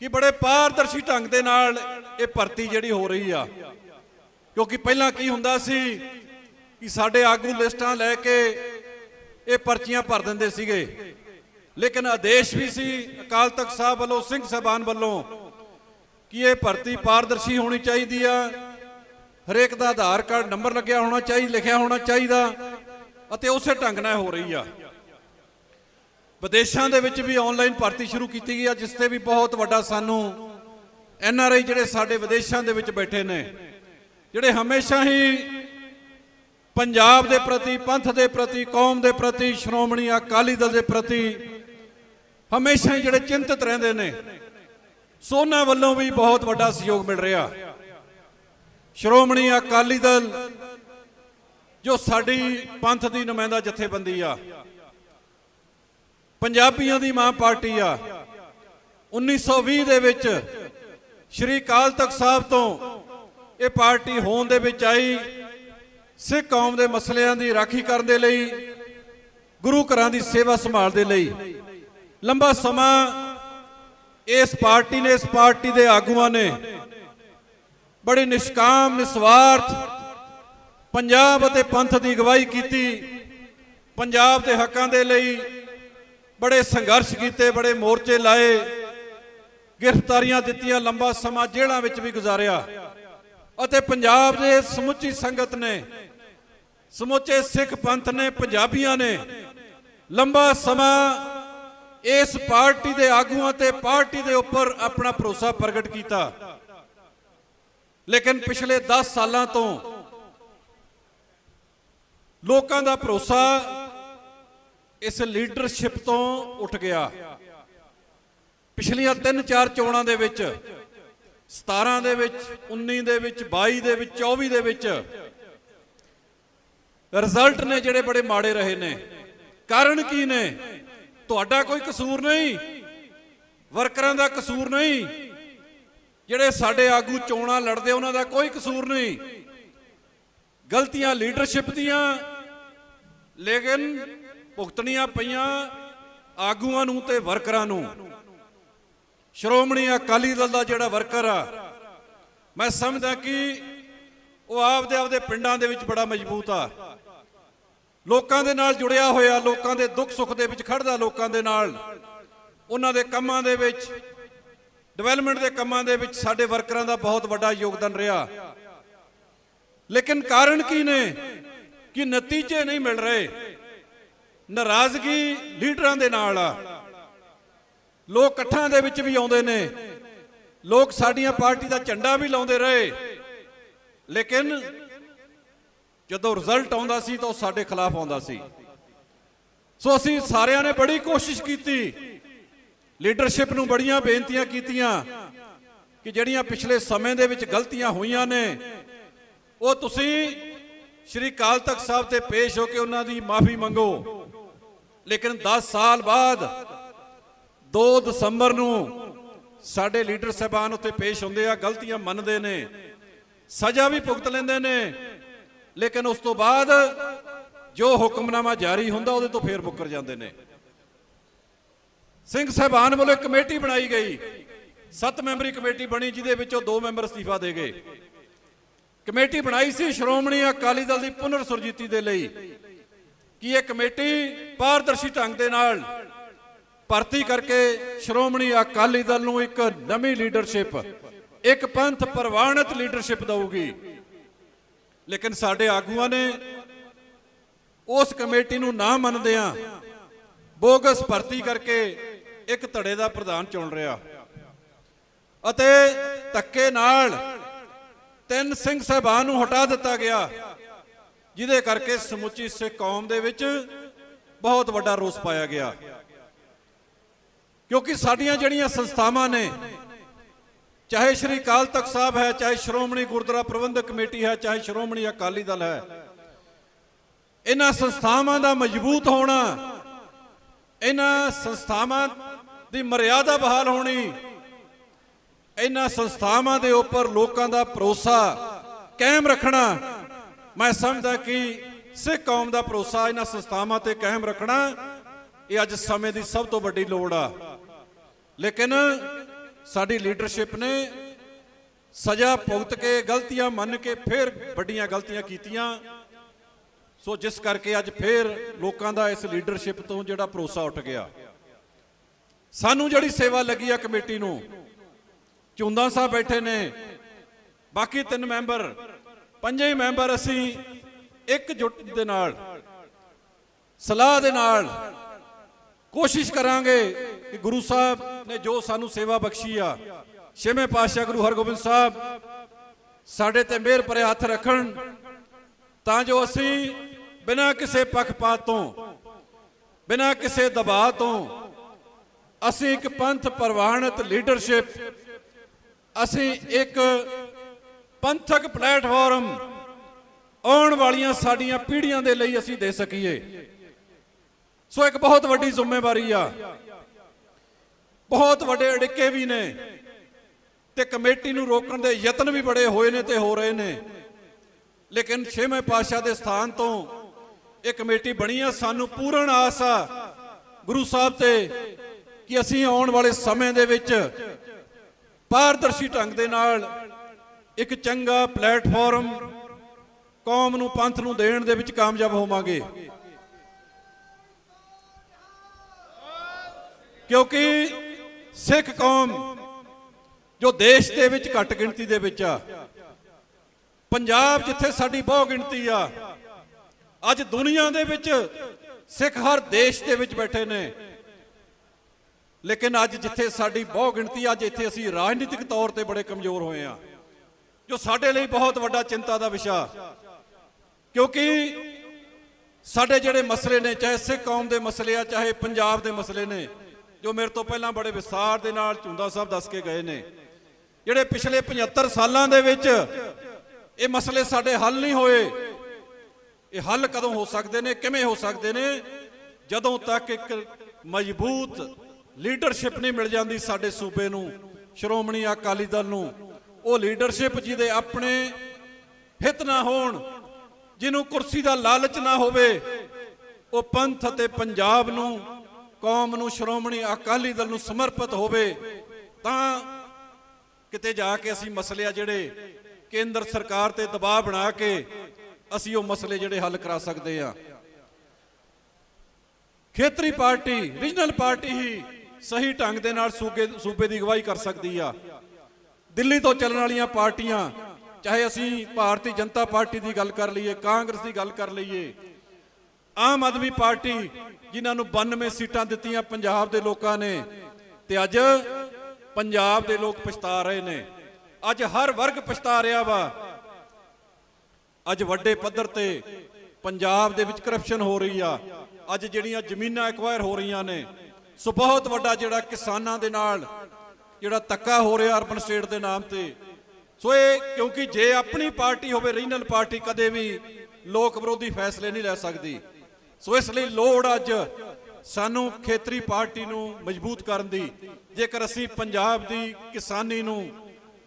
ਕਿ ਬੜੇ ਪਾਰਦਰਸ਼ੀ ਢੰਗ ਦੇ ਨਾਲ ਇਹ ਭਰਤੀ ਜਿਹੜੀ ਹੋ ਰਹੀ ਆ। ਕਿਉਂਕਿ ਪਹਿਲਾਂ ਕੀ ਹੁੰਦਾ ਸੀ ਕਿ ਸਾਡੇ ਆਗੂ ਲਿਸਟਾਂ ਲੈ ਕੇ ਇਹ ਪਰਚੀਆਂ ਭਰ ਦਿੰਦੇ ਸੀਗੇ। ਲੇਕਿਨ ਆਦੇਸ਼ ਵੀ ਸੀ ਅਕਾਲ ਤਖਤ ਸਾਹਿਬ ਵੱਲੋਂ, ਸਿੰਘ ਸਾਹਿਬਾਨ ਵੱਲੋਂ ਕਿ ਇਹ ਭਰਤੀ ਪਾਰਦਰਸ਼ੀ ਹੋਣੀ ਚਾਹੀਦੀ ਆ। ਹਰੇਕ ਦਾ ਆਧਾਰ ਕਾਰਡ ਨੰਬਰ ਲੱਗਿਆ ਹੋਣਾ ਚਾਹੀਦਾ ਲਿਖਿਆ ਹੋਣਾ ਚਾਹੀਦਾ ਅਤੇ ਉਸੇ ਢੰਗ ਨਾਲ ਹੋ ਰਹੀ ਆ। ਵਿਦੇਸ਼ਾਂ ਦੇ ਵਿੱਚ ਵੀ ਆਨਲਾਈਨ ਭਰਤੀ ਸ਼ੁਰੂ ਕੀਤੀ ਗਈ ਆ, ਜਿਸ ਤੇ ਵੀ ਬਹੁਤ ਵੱਡਾ ਸਾਨੂੰ ਐਨ ਆਰ ਆਈ ਜਿਹੜੇ ਸਾਡੇ ਵਿਦੇਸ਼ਾਂ ਦੇ ਵਿੱਚ ਬੈਠੇ ਨੇ, ਜਿਹੜੇ ਹਮੇਸ਼ਾ ਹੀ ਪੰਜਾਬ ਦੇ ਪ੍ਰਤੀ, ਪੰਥ ਦੇ ਪ੍ਰਤੀ, ਕੌਮ ਦੇ ਪ੍ਰਤੀ, ਸ਼੍ਰੋਮਣੀ ਅਕਾਲੀ ਦਲ ਦੇ ਪ੍ਰਤੀ ਹਮੇਸ਼ਾ ਹੀ ਜਿਹੜੇ ਚਿੰਤਤ ਰਹਿੰਦੇ ਨੇ, ਸੋਨਾ ਵੱਲੋਂ ਵੀ ਬਹੁਤ ਵੱਡਾ ਸਹਿਯੋਗ ਮਿਲ ਰਿਹਾ। ਸ਼੍ਰੋਮਣੀ ਅਕਾਲੀ ਦਲ, ਜੋ ਸਾਡੀ ਪੰਥ ਦੀ ਨੁਮਾਇੰਦਾ ਜਥੇਬੰਦੀ ਆ ਪੰਜਾਬੀਆਂ ਦੀ ਮਾਂ ਪਾਰਟੀ ਆ। 1920 ਦੇ ਵਿੱਚ ਸ਼੍ਰੀ ਅਕਾਲ ਤਖਤ ਸਾਹਿਬ ਤੋਂ ਇਹ ਪਾਰਟੀ ਹੋਣ ਦੇ ਵਿੱਚ ਆਈ। ਸਿੱਖ ਕੌਮ ਦੇ ਮਸਲਿਆਂ ਦੀ ਰਾਖੀ ਕਰਨ ਦੇ ਲਈ, ਗੁਰੂ ਘਰਾਂ ਦੀ ਸੇਵਾ ਸੰਭਾਲ ਦੇ ਲਈ। ਲੰਬਾ ਸਮਾਂ ਇਸ ਪਾਰਟੀ ਨੇ, ਇਸ ਪਾਰਟੀ ਦੇ ਆਗੂਆਂ ਨੇ ਬੜੀ ਨਿਸ਼ਕਾਮ, ਨਿਸਵਾਰਥ ਪੰਜਾਬ ਅਤੇ ਪੰਥ ਦੀ ਅਗਵਾਈ ਕੀਤੀ। ਪੰਜਾਬ ਦੇ ਹੱਕਾਂ ਦੇ ਲਈ ਬੜੇ ਸੰਘਰਸ਼ ਕੀਤੇ, ਬੜੇ ਮੋਰਚੇ ਲਾਏ, ਗ੍ਰਿਫਤਾਰੀਆਂ ਦਿੱਤੀਆਂ, ਲੰਬਾ ਸਮਾਂ ਜੇਲ੍ਹਾਂ ਵਿੱਚ ਵੀ ਗੁਜ਼ਾਰਿਆ। ਅਤੇ ਪੰਜਾਬ ਦੇ ਸਮੁੱਚੀ ਸੰਗਤ ਨੇ, ਸਮੁੱਚੇ ਸਿੱਖ ਪੰਥ ਨੇ, ਪੰਜਾਬੀਆਂ ਨੇ ਲੰਬਾ ਸਮਾਂ ਇਸ ਪਾਰਟੀ ਦੇ ਆਗੂਆਂ ਤੇ ਪਾਰਟੀ ਦੇ ਉੱਪਰ ਆਪਣਾ ਭਰੋਸਾ ਪ੍ਰਗਟ ਕੀਤਾ। ਲੇਕਿਨ ਪਿਛਲੇ 10 ਸਾਲਾਂ ਤੋਂ ਲੋਕਾਂ ਦਾ ਭਰੋਸਾ ਇਸ ਲੀਡਰਸ਼ਿਪ ਤੋਂ ਉੱਠ ਗਿਆ। ਪਿਛਲੀਆਂ 3-4 ਚੋਣਾਂ ਦੇ ਵਿੱਚ 17 ਦੇ ਵਿੱਚ 19 ਦੇ ਵਿੱਚ 22 ਦੇ ਵਿੱਚ 24 ਦੇ ਵਿੱਚ ਰਿਜ਼ਲਟ ਨੇ ਜਿਹੜੇ ਬੜੇ ਮਾੜੇ ਰਹੇ ਨੇ। ਕਾਰਨ ਕੀ ਨੇ? ਤੁਹਾਡਾ ਕੋਈ ਕਸੂਰ ਨਹੀਂ। ਵਰਕਰਾਂ ਦਾ ਕਸੂਰ ਨਹੀਂ। ਜਿਹੜੇ ਸਾਡੇ ਆਗੂ ਚੋਣਾਂ ਲੜਦੇ, ਉਹਨਾਂ ਦਾ ਕੋਈ ਕਸੂਰ ਨਹੀਂ। ਗਲਤੀਆਂ ਲੀਡਰਸ਼ਿਪ ਦੀਆਂ, ਲੇਕਿਨ ਭੁਗਤਣੀਆਂ ਪਈਆਂ ਆਗੂਆਂ ਨੂੰ ਤੇ ਵਰਕਰਾਂ ਨੂੰ। ਸ਼੍ਰੋਮਣੀ ਅਕਾਲੀ ਦਲ ਦਾ ਜਿਹੜਾ ਵਰਕਰ ਆ, ਮੈਂ ਸਮਝਦਾ ਕਿ ਉਹ ਆਪਦੇ ਆਪਦੇ ਪਿੰਡਾਂ ਦੇ ਵਿੱਚ ਬੜਾ ਮਜ਼ਬੂਤ ਆ। ਲੋਕਾਂ ਦੇ ਨਾਲ ਜੁੜਿਆ ਹੋਇਆ, ਲੋਕਾਂ ਦੇ ਦੁੱਖ ਸੁੱਖ ਦੇ ਵਿੱਚ ਖੜਦਾ ਲੋਕਾਂ ਦੇ ਨਾਲ। ਉਹਨਾਂ ਦੇ ਕੰਮਾਂ ਦੇ ਵਿੱਚ, ਡਿਵੈਲਪਮੈਂਟ ਦੇ ਕੰਮਾਂ ਦੇ ਵਿੱਚ ਸਾਡੇ ਵਰਕਰਾਂ ਦਾ ਬਹੁਤ ਵੱਡਾ ਯੋਗਦਾਨ ਰਿਹਾ। ਲੇਕਿਨ ਕਾਰਨ ਕੀ ਨੇ? ਕਿ ਨਤੀਜੇ ਨਹੀਂ ਮਿਲ ਰਹੇ। ਨਾਰਾਜ਼ਗੀ ਲੀਡਰਾਂ ਦੇ ਨਾਲ ਆ। ਲੋਕ ਇਕੱਠਾਂ ਦੇ ਵਿੱਚ ਵੀ ਆਉਂਦੇ ਨੇ। ਲੋਕ ਸਾਡੀਆਂ ਪਾਰਟੀ ਦਾ ਝੰਡਾ ਵੀ ਲਾਉਂਦੇ ਰਹੇ। ਲੇਕਿਨ ਜਦੋਂ ਰਿਜ਼ਲਟ ਆਉਂਦਾ ਸੀ ਤਾਂ ਉਹ ਸਾਡੇ ਖਿਲਾਫ ਆਉਂਦਾ ਸੀ। ਸੋ ਅਸੀਂ ਸਾਰਿਆਂ ਨੇ ਬੜੀ ਕੋਸ਼ਿਸ਼ ਕੀਤੀ। ਲੀਡਰਸ਼ਿਪ ਨੂੰ ਬੜੀਆਂ ਬੇਨਤੀਆਂ ਕੀਤੀਆਂ ਕਿ ਜਿਹੜੀਆਂ ਪਿਛਲੇ ਸਮੇਂ ਦੇ ਵਿੱਚ ਗਲਤੀਆਂ ਹੋਈਆਂ ਨੇ, ਉਹ ਤੁਸੀਂ ਸ਼੍ਰੀ ਕਾਲ ਤਖਤ ਸਾਹਿਬ ਤੇ ਪੇਸ਼ ਹੋ ਕੇ ਉਹਨਾਂ ਦੀ ਮਾਫੀ ਮੰਗੋ। ਲੇਕਿਨ 10 ਸਾਲ ਬਾਅਦ 2 ਦਸੰਬਰ ਨੂੰ ਸਾਡੇ ਲੀਡਰ ਸਾਹਿਬਾਨ ਉੱਤੇ ਪੇਸ਼ ਹੁੰਦੇ ਆ, ਗਲਤੀਆਂ ਮੰਨਦੇ ਨੇ, ਸਜ਼ਾ ਵੀ ਭੁਗਤ ਲੈਂਦੇ ਨੇ, ਲੇਕਿਨ ਉਸ ਤੋਂ ਬਾਅਦ ਜੋ ਹੁਕਮਨਾਮਾ ਜਾਰੀ ਹੁੰਦਾ ਉਹਦੇ ਤੋਂ ਫੇਰ ਮੁੱਕਰ ਜਾਂਦੇ ਨੇ। ਸਿੰਘ ਸਾਹਿਬਾਨ ਵੱਲੋਂ ਇੱਕ ਕਮੇਟੀ ਬਣਾਈ ਗਈ। ਸੱਤ ਮੈਂਬਰੀ ਕਮੇਟੀ ਬਣੀ, ਜਿਹਦੇ ਵਿੱਚੋਂ ਦੋ ਮੈਂਬਰ ਅਸਤੀਫਾ ਦੇ ਗਏ। ਕਮੇਟੀ ਬਣਾਈ ਸੀ ਸ਼੍ਰੋਮਣੀ ਅਕਾਲੀ ਦਲ ਦੀ ਪੁਨਰ ਸੁਰਜੀਤੀ ਦੇ ਲਈ। ਕਿ ਇਹ ਕਮੇਟੀ ਪਾਰਦਰਸ਼ੀ ਢੰਗ ਦੇ ਨਾਲ ਭਰਤੀ ਕਰਕੇ ਸ਼੍ਰੋਮਣੀ ਅਕਾਲੀ ਦਲ ਨੂੰ ਇੱਕ ਨਵੀਂ ਲੀਡਰਸ਼ਿਪ ਇੱਕ ਪੰਥ ਪ੍ਰਵਾਨਿਤ ਲੀਡਰਸ਼ਿਪ ਦਊਗੀ? ਲੇਕਿਨ ਸਾਡੇ ਆਗੂਆਂ ਨੇ ਉਸ ਕਮੇਟੀ ਨੂੰ ਨਾ ਮੰਨਦਿਆਂ ਬੋਗਸ ਭਰਤੀ ਕਰਕੇ ਇੱਕ ਧੜੇ ਦਾ ਪ੍ਰਧਾਨ ਚੁਣ ਰਿਹਾ। ਅਤੇ ਧੱਕੇ ਨਾਲ ਤਿੰਨ ਸਿੰਘ ਸਾਹਿਬਾਨ ਨੂੰ ਹਟਾ ਦਿੱਤਾ ਗਿਆ। ਜਿਹਦੇ ਕਰਕੇ ਸਮੁੱਚੀ ਸਿੱਖ ਕੌਮ ਦੇ ਵਿੱਚ ਬਹੁਤ ਵੱਡਾ ਰੋਸ ਪਾਇਆ ਗਿਆ। ਕਿਉਂਕਿ ਸਾਡੀਆਂ ਜਿਹੜੀਆਂ ਸੰਸਥਾਵਾਂ ਨੇ, ਚਾਹੇ ਸ਼੍ਰੀ ਅਕਾਲ ਤਖਤ ਸਾਹਿਬ ਹੈ, ਚਾਹੇ ਸ਼੍ਰੋਮਣੀ ਗੁਰਦੁਆਰਾ ਪ੍ਰਬੰਧਕ ਕਮੇਟੀ ਹੈ, ਚਾਹੇ ਸ਼੍ਰੋਮਣੀ ਅਕਾਲੀ ਦਲ ਹੈ, ਇਹਨਾਂ ਸੰਸਥਾਵਾਂ ਦਾ ਮਜ਼ਬੂਤ ਹੋਣਾ, ਇਹਨਾਂ ਸੰਸਥਾਵਾਂ ਦੀ ਮਰਿਆਦਾ ਬਹਾਲ ਹੋਣੀ, ਇਹਨਾਂ ਸੰਸਥਾਵਾਂ ਦੇ ਉੱਪਰ ਲੋਕਾਂ ਦਾ ਭਰੋਸਾ ਕਾਇਮ ਰੱਖਣਾ ਮੈਂ ਸਮਝਦਾ ਕਿ ਸਿੱਖ ਕੌਮ ਦਾ ਭਰੋਸਾ ਇਹਨਾਂ ਸੰਸਥਾਵਾਂ ਤੇ ਕਾਇਮ ਰੱਖਣਾ ਇਹ ਅੱਜ ਸਮੇਂ ਦੀ ਸਭ ਤੋਂ ਵੱਡੀ ਲੋੜ ਆ। ਲੇਕਿਨ ਸਾਡੀ ਲੀਡਰਸ਼ਿਪ ਨੇ ਸਜ਼ਾ ਭੁਗਤ ਕੇ ਗਲਤੀਆਂ ਮੰਨ ਕੇ ਫਿਰ ਵੱਡੀਆਂ ਗਲਤੀਆਂ ਕੀਤੀਆਂ। ਸੋ ਜਿਸ ਕਰਕੇ ਅੱਜ ਫਿਰ ਲੋਕਾਂ ਦਾ ਇਸ ਲੀਡਰਸ਼ਿਪ ਤੋਂ ਜਿਹੜਾ ਭਰੋਸਾ ਉੱਠ ਗਿਆ। ਸਾਨੂੰ ਜਿਹੜੀ ਸੇਵਾ ਲੱਗੀ ਆ ਕਮੇਟੀ ਨੂੰ, ਚੁੰਦਾ ਸਾਹਿਬ ਬੈਠੇ ਨੇ, ਬਾਕੀ ਤਿੰਨ ਮੈਂਬਰ ਪੰਜੇ ਹੀ ਮੈਂਬਰ ਅਸੀਂ ਇੱਕ ਜੁੱਟ ਦੇ ਨਾਲ, ਸਲਾਹ ਦੇ ਨਾਲ ਕੋਸ਼ਿਸ਼ ਕਰਾਂਗੇ ਕਿ ਗੁਰੂ ਸਾਹਿਬ ਨੇ ਜੋ ਸਾਨੂੰ ਸੇਵਾ ਬਖਸ਼ੀ ਆ, ਛੇਵੇਂ ਪਾਤਸ਼ਾਹ ਗੁਰੂ ਹਰਗੋਬਿੰਦ ਸਾਹਿਬ ਸਾਡੇ ਤੇ ਮਿਹਰ ਭਰੇ ਹੱਥ ਰੱਖਣ, ਤਾਂ ਜੋ ਅਸੀਂ ਬਿਨਾਂ ਕਿਸੇ ਪੱਖਪਾਤ ਤੋਂ, ਬਿਨਾਂ ਕਿਸੇ ਦਬਾਅ ਤੋਂ, ਅਸੀਂ ਇੱਕ ਪੰਥ ਪ੍ਰਵਾਨਿਤ ਲੀਡਰਸ਼ਿਪ ਅਸੀਂ ਇੱਕ ਪੰਥਕ ਪਲੇਟਫਾਰਮ ਆਉਣ ਵਾਲੀਆਂ ਸਾਡੀਆਂ ਪੀੜ੍ਹੀਆਂ ਦੇ ਲਈ ਅਸੀਂ ਦੇ ਸਕੀਏ। ਸੋ ਇੱਕ ਬਹੁਤ ਵੱਡੀ ਜ਼ਿੰਮੇਵਾਰੀ ਆ। ਬਹੁਤ ਵੱਡੇ ਅੜਿੱਕੇ ਵੀ ਨੇ ਤੇ ਕਮੇਟੀ ਨੂੰ ਰੋਕਣ ਦੇ ਯਤਨ ਵੀ ਬੜੇ ਹੋਏ ਨੇ ਤੇ ਹੋ ਰਹੇ ਨੇ। ਲੇਕਿਨ ਛੇਵੇਂ ਪਾਤਸ਼ਾਹ ਦੇ ਸਥਾਨ ਤੋਂ ਇਹ ਕਮੇਟੀ ਬਣੀ ਆ। ਸਾਨੂੰ ਪੂਰਨ ਆਸ ਆ ਗੁਰੂ ਸਾਹਿਬ ਤੇ ਕਿ ਅਸੀਂ ਆਉਣ ਵਾਲੇ ਸਮੇਂ ਦੇ ਵਿੱਚ ਪਾਰਦਰਸ਼ੀ ਢੰਗ ਦੇ ਨਾਲ ਇੱਕ ਚੰਗਾ ਪਲੇਟਫਾਰਮ ਕੌਮ ਨੂੰ ਪੰਥ ਨੂੰ ਦੇਣ ਦੇ ਵਿੱਚ ਕਾਮਯਾਬ ਹੋਵਾਂਗੇ। ਕਿਉਂਕਿ ਸਿੱਖ ਕੌਮ ਜੋ ਦੇਸ਼ ਦੇ ਵਿੱਚ ਘੱਟ ਗਿਣਤੀ ਦੇ ਵਿੱਚ ਆ, ਪੰਜਾਬ ਜਿੱਥੇ ਸਾਡੀ ਬਹੁ ਗਿਣਤੀ ਆ, ਅੱਜ ਦੁਨੀਆ ਦੇ ਵਿੱਚ ਸਿੱਖ ਹਰ ਦੇਸ਼ ਦੇ ਵਿੱਚ ਬੈਠੇ ਨੇ। ਲੇਕਿਨ ਅੱਜ ਜਿੱਥੇ ਸਾਡੀ ਬਹੁ ਗਿਣਤੀ ਅੱਜ ਇੱਥੇ ਅਸੀਂ ਰਾਜਨੀਤਿਕ ਤੌਰ ਤੇ ਬੜੇ ਕਮਜ਼ੋਰ ਹੋਏ ਆ। ਜੋ ਸਾਡੇ ਲਈ ਬਹੁਤ ਵੱਡਾ ਚਿੰਤਾ ਦਾ ਵਿਸ਼ਾ। ਕਿਉਂਕਿ ਸਾਡੇ ਜਿਹੜੇ ਮਸਲੇ ਨੇ, ਚਾਹੇ ਸਿੱਖ ਕੌਮ ਦੇ ਮਸਲੇ ਆ, ਚਾਹੇ ਪੰਜਾਬ ਦੇ ਮਸਲੇ ਨੇ, ਜੋ ਮੇਰੇ ਤੋਂ ਪਹਿਲਾਂ ਬੜੇ ਵਿਸਾਰ ਦੇ ਨਾਲ ਝੁੰਦਾ ਸਾਹਿਬ ਦੱਸ ਕੇ ਗਏ ਨੇ, ਜਿਹੜੇ ਪਿਛਲੇ 75 ਸਾਲਾਂ ਦੇ ਵਿੱਚ ਇਹ ਮਸਲੇ ਸਾਡੇ ਹੱਲ ਨਹੀਂ ਹੋਏ, ਇਹ ਹੱਲ ਕਦੋਂ ਹੋ ਸਕਦੇ ਨੇ, ਕਿਵੇਂ ਹੋ ਸਕਦੇ ਨੇ, ਜਦੋਂ ਤੱਕ ਇੱਕ ਮਜ਼ਬੂਤ ਲੀਡਰਸ਼ਿਪ ਨਹੀਂ ਮਿਲ ਜਾਂਦੀ ਸਾਡੇ ਸੂਬੇ ਨੂੰ, ਸ਼੍ਰੋਮਣੀ ਅਕਾਲੀ ਦਲ ਨੂੰ ਉਹ ਲੀਡਰਸ਼ਿਪ ਜਿਹਦੇ ਆਪਣੇ ਹਿੱਤ ਨਾ ਹੋਣ, ਜਿਹਨੂੰ ਕੁਰਸੀ ਦਾ ਲਾਲਚ ਨਾ ਹੋਵੇ, ਉਹ ਪੰਥ ਅਤੇ ਪੰਜਾਬ ਨੂੰ, ਕੌਮ ਨੂੰ, ਸ਼੍ਰੋਮਣੀ ਅਕਾਲੀ ਦਲ ਨੂੰ ਸਮਰਪਿਤ ਹੋਵੇ, ਤਾਂ ਕਿਤੇ ਜਾ ਕੇ ਅਸੀਂ ਮਸਲੇ ਆ ਜਿਹੜੇ ਕੇਂਦਰ ਸਰਕਾਰ ਤੇ ਦਬਾਅ ਬਣਾ ਕੇ ਅਸੀਂ ਉਹ ਮਸਲੇ ਜਿਹੜੇ ਹੱਲ ਕਰਾ ਸਕਦੇ ਆ। ਖੇਤਰੀ ਪਾਰਟੀ, ਰੀਜਨਲ ਪਾਰਟੀ ਹੀ ਸਹੀ ਢੰਗ ਦੇ ਨਾਲ ਸੂਬੇ ਸੂਬੇ ਦੀ ਅਗਵਾਈ ਕਰ ਸਕਦੀ ਆ। ਦਿੱਲੀ ਤੋਂ ਚੱਲਣ ਵਾਲੀਆਂ ਪਾਰਟੀਆਂ, ਚਾਹੇ ਅਸੀਂ ਭਾਰਤੀ ਜਨਤਾ ਪਾਰਟੀ ਦੀ ਗੱਲ ਕਰ ਲਈਏ, ਕਾਂਗਰਸ ਦੀ ਗੱਲ ਕਰ ਲਈਏ, ਆਮ ਆਦਮੀ ਪਾਰਟੀ ਜਿਨ੍ਹਾਂ ਨੂੰ 92 ਸੀਟਾਂ ਦਿੱਤੀਆਂ ਪੰਜਾਬ ਦੇ ਲੋਕਾਂ ਨੇ ਤੇ ਅੱਜ ਪੰਜਾਬ ਦੇ ਲੋਕ ਪਛਤਾ ਰਹੇ ਨੇ। ਅੱਜ ਹਰ ਵਰਗ ਪਛਤਾ ਰਿਹਾ ਵਾ। ਅੱਜ ਵੱਡੇ ਪੱਧਰ ਤੇ ਪੰਜਾਬ ਦੇ ਵਿੱਚ ਕਰਪਸ਼ਨ ਹੋ ਰਹੀ ਆ। ਅੱਜ ਜਿਹੜੀਆਂ ਜ਼ਮੀਨਾਂ ਐਕਵਾਇਰ ਹੋ ਰਹੀਆਂ ਨੇ, ਸੋ ਬਹੁਤ ਵੱਡਾ ਜਿਹੜਾ ਕਿਸਾਨਾਂ ਦੇ ਨਾਲ ਜਿਹੜਾ ਤੱਕਾ ਹੋ ਰਿਹਾ ਅਰਬਨ ਸਟੇਟ ਦੇ ਨਾਮ ਤੇ। ਸੋ ਇਹ ਕਿਉਂਕਿ ਜੇ ਆਪਣੀ ਪਾਰਟੀ ਹੋਵੇ, ਰੀਜਨਲ ਪਾਰਟੀ, ਕਦੇ ਵੀ ਲੋਕ ਵਿਰੋਧੀ ਫੈਸਲੇ ਨਹੀਂ ਲੈ ਸਕਦੀ। ਸੋ ਇਸ ਲਈ ਲੋੜ ਅੱਜ ਸਾਨੂੰ ਖੇਤਰੀ ਪਾਰਟੀ ਨੂੰ ਮਜ਼ਬੂਤ ਕਰਨ ਦੀ। ਜੇਕਰ ਅਸੀਂ ਪੰਜਾਬ ਦੀ ਕਿਸਾਨੀ ਨੂੰ,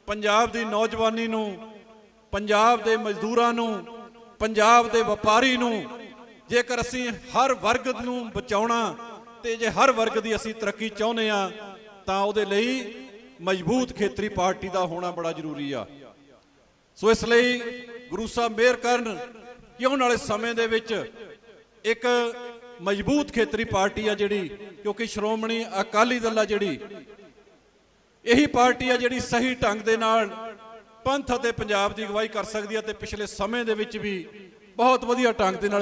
ਪੰਜਾਬ ਦੀ ਨੌਜਵਾਨੀ ਨੂੰ, ਪੰਜਾਬ ਦੇ ਮਜ਼ਦੂਰਾਂ ਨੂੰ, ਪੰਜਾਬ ਦੇ ਵਪਾਰੀ ਨੂੰ, ਜੇਕਰ ਅਸੀਂ ਹਰ ਵਰਗ ਨੂੰ ਬਚਾਉਣਾ ਤੇ ਜੇ ਹਰ ਵਰਗ ਦੀ ਅਸੀਂ ਤਰੱਕੀ ਚਾਹੁੰਦੇ ਆ ਤਾਂ ਉਹਦੇ ਲਈ ਮਜ਼ਬੂਤ ਖੇਤਰੀ ਪਾਰਟੀ ਦਾ ਹੋਣਾ ਬੜਾ ਜ਼ਰੂਰੀ ਆ। ਸੋ ਇਸ ਲਈ ਗੁਰੂ ਸਾਹਿਬ ਮਿਹਰ ਕਰਨ ਕਿ ਆਉਣ ਵਾਲੇ ਸਮੇਂ ਦੇ ਵਿੱਚ ਇੱਕ ਮਜ਼ਬੂਤ ਖੇਤਰੀ ਪਾਰਟੀ ਆ ਜਿਹੜੀ, ਕਿਉਂਕਿ ਸ਼੍ਰੋਮਣੀ ਅਕਾਲੀ ਦਲ ਆ ਜਿਹੜੀ, ਇਹੀ ਪਾਰਟੀ ਆ ਜਿਹੜੀ ਸਹੀ ਢੰਗ ਦੇ ਨਾਲ ਪੰਥ ਅਤੇ ਪੰਜਾਬ ਦੀ ਅਗਵਾਈ ਕਰ ਸਕਦੀ ਹੈ ਤੇ ਪਿਛਲੇ ਸਮੇਂ ਦੇ ਵਿੱਚ ਵੀ ਬਹੁਤ ਵਧੀਆ ਢੰਗ ਦੇ ਨਾਲ